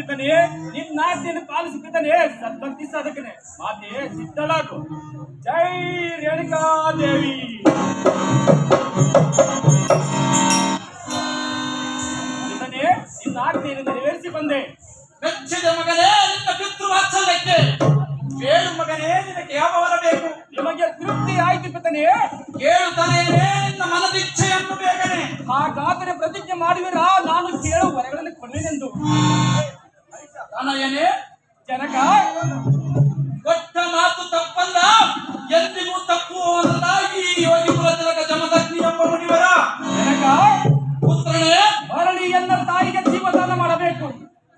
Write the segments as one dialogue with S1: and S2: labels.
S1: ಪಿತನೆ ನಿನ್ನ ಆಜ್ಞೆಯನ್ನು ಪಾಲಿಸು ಪಿತನೆ ಸದ್ಭಕ್ತಿ ಸಾಧಕನೆ. ಮಾತೆ ಸಿದ್ಧಳಾಗು. ಜೈ ರೇಣುಕಾದೇವಿ. ಪಿತನೆ ನಿನ್ನ ಆಜ್ಞೆಯನ್ನು ನೆರವೇರಿಸಿ ಬಂದೆ.
S2: ಮೆಚ್ಚಿದ ಮಗನೇ ನಿನ್ನ ಪಿತೃ ವಾತ್ಸಲ್ಯಕ್ಕೆ.
S1: ಕೇಳು ಮಗನೇ ನಿನಗೆ ಯಾವ ವರ ಬೇಕು? ನಿಮಗೆ ತೃಪ್ತಿ ಆಯ್ತು ಪಿತನೆ
S2: ಕೇಳುತ್ತಾನೇನೆ ನಿನ್ನ ಮನದಿಚ್ಛೆಯನ್ನು ಬೇಗನೆ.
S1: ಹಾಗಾದರೆ ಪ್ರತಿಜ್ಞೆ ಮಾಡುವಿರಾ? ನಾನು ಕೇಳುವ ವರಗಳನ್ನು ಕೊಡುವೆನೆಂದು
S2: ತನಯನೇ
S1: ಜನಕ?
S2: ಕೊಟ್ಟ ಮಾತು ತಪ್ಪಲ್ಲ. ಎಂದಿಗೂ ತಪ್ಪು ಈ ಯೋಗಿ ಕುಲತಿಲಕ ಜಮದಗ್ನಿ ಎಂಬ ಮುನಿವರ.
S1: ಜನಕ,
S2: ಪುತ್ರನೇ
S1: ಮರಳಿ ಎನ್ನ ತಾಯಿಗೆ ಜೀವದಾನ ಮಾಡಬೇಕು.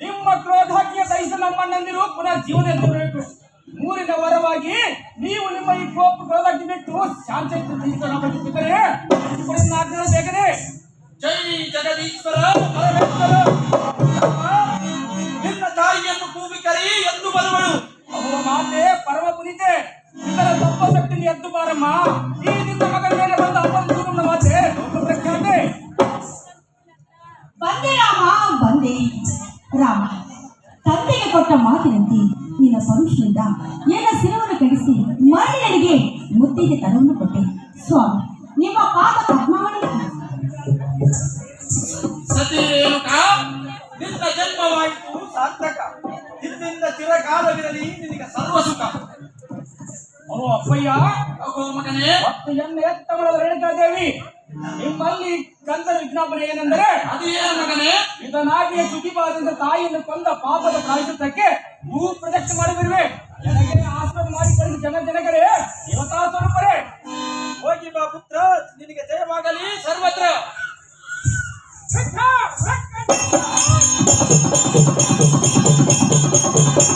S1: ನಿಮ್ಮ ಕ್ರೋಧಾಜ್ಞೆ ಸಹಿಸಿ ನಮ್ಮಣ್ಣಂದಿರು ಪುನಃ ಜೀವನ ಎತ್ತಬೇಕು. ಮೂರಿನ ವರವಾಗಿ ನೀವು ನಿಮ್ಮ ಈ ಕೋಪ ಕ್ರೋಧಾಜ್ಞೆ ಬಿಟ್ಟು ಶಾಂತ ಬೇಕನೆ
S2: ಜೈ ಜಗದೀಶ್ವರ
S1: ತಪ್ಪ ಎದ್ದು ಬಾರಮ್ಮ. ಈ ನಿನ್ನ ಮಗನ ಮೇಲೆ ಬಂದ ಅಪ್ಪನ ದೂರನ ಮಾತೆ ಪ್ರಖ್ಯಾತೆ.
S3: ಬಂದೆ ರಾಮ ಬಂದೆ. ರಾಮ ತಂದೆಗೆ ಕೊಟ್ಟ ಮಾತಿನಂತೆ ನಿನ್ನ ಪರುಷನಿಂದ ಎಲ್ಲ ಸಿರವನ್ನು ಕಡಿಸಿ ನನಗೆ ಮುತ್ತಿಗೆ ತರವನ್ನು ಕೊಟ್ಟೆ. ಸ್ವಾಮಿ ನಿಮ್ಮ ಪಾದ ಪದ್ಮಾವಳಿ.
S2: ಸತಿ ರೇಣುಕ ನಿನ್ನ ಜನ್ಮವಾಯಿತು ಸಾರ್ಥಕ. ಇಂದಿಂದ ಚಿರಕಾಲವಿರಲಿ ನಿನಗೆ ಸರ್ವ ಸುಖ
S1: ಓ ಅಪ್ಪಯ್ಯ
S2: ಮಗನೇ.
S1: ಮತ್ತು ಎನ್ನ ರೇಣುಕಾದೇವಿ? ನಿಮ್ಮಲ್ಲಿ ಗಂಧದ ವಿಜ್ಞಾಪನೆ ಏನೆಂದರೆ
S2: ಅದೇ ಮಗನೇ?
S1: ಇದನಾಗಿಯೇ ಸುದ್ದಿಬಾರದಿಂದ ತಾಯಿಯನ್ನು ಕೊಂದ ಪಾಪದ ಕಾಯಿಸುತ್ತಕ್ಕೆ ಭೂ ಪ್ರದಕ್ಷಿಣೆ ಮಾಡಿಬಿರುವೆ ನನಗೆ ಆಸ್ಪದ ಮಾಡಿ ಕಳಿಸಿ ಜನ ಜನಗರೇ ದೇವತಾ ಸ್ವರೂಪರೇ.
S2: ಹೋಗಿ ಬಾ ಪುತ್ರ ನಿನಗೆ ಜಯವಾಗಲಿ ಸರ್ವತ್ರ.